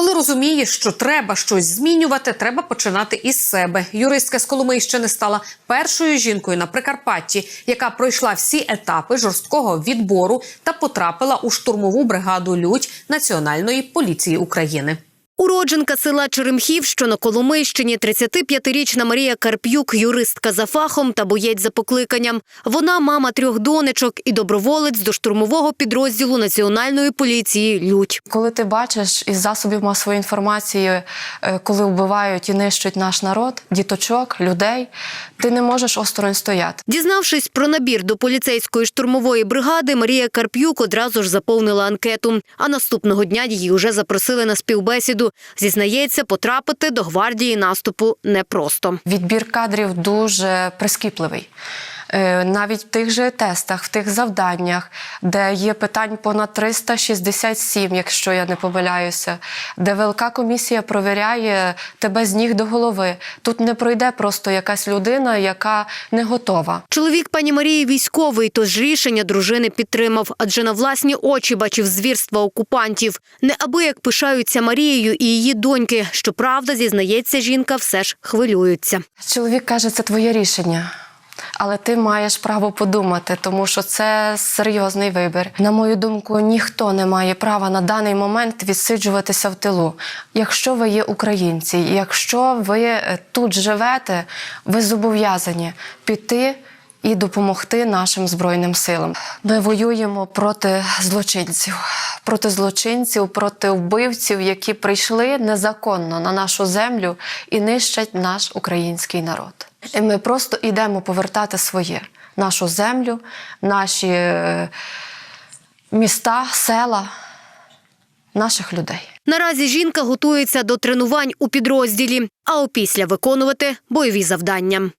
Коли розумієш, що треба щось змінювати, треба починати із себе. Юристка з Коломийщини стала першою жінкою на Прикарпатті, яка пройшла всі етапи жорсткого відбору та потрапила у штурмову бригаду Людь Національної поліції України. Уродженка села Черемхів, що на Коломийщині, 35-річна Марія Карп'юк, юристка за фахом та боєць за покликанням. Вона мама трьох донечок і доброволець до штурмового підрозділу Національної поліції Людь. Коли ти бачиш із засобів масової інформації, е, коли вбивають і нищать наш народ, діточок, людей, ти не можеш осторонь стояти. Дізнавшись про набір до поліцейської штурмової бригади, Марія Карп'юк одразу ж заповнила анкету. А наступного дня її вже запросили на співбесіду. Зізнається, потрапити до гвардії наступу непросто. Відбір кадрів дуже прискіпливий. Е, Навіть в тих же тестах, в тих завданнях, де є питань понад 367, якщо я не помиляюся, де ВЛК комісія провіряє тебе з ніг до голови. Тут не пройде просто якась людина, яка не готова. Чоловік пані Марії військовий, тож рішення дружини підтримав, адже на власні очі бачив звірства окупантів. Неабияк пишаються Марією і її доньки. Щоправда, зізнається, жінка все ж хвилюється. Чоловік каже, це твоє рішення. Але ти маєш право подумати, тому що це серйозний вибір. На мою думку, ніхто не має права на даний момент відсиджуватися в тилу. Якщо ви є українці, якщо ви е, тут живете, ви зобов'язані піти і допомогти нашим збройним силам. Ми воюємо проти злочинців, проти злочинців, проти вбивців, які прийшли незаконно на нашу землю і нищать наш український народ. Ми просто йдемо повертати своє, нашу землю, наші е, міста, села, наших людей. Наразі жінка готується до тренувань у підрозділі, а опісля виконувати бойові завдання.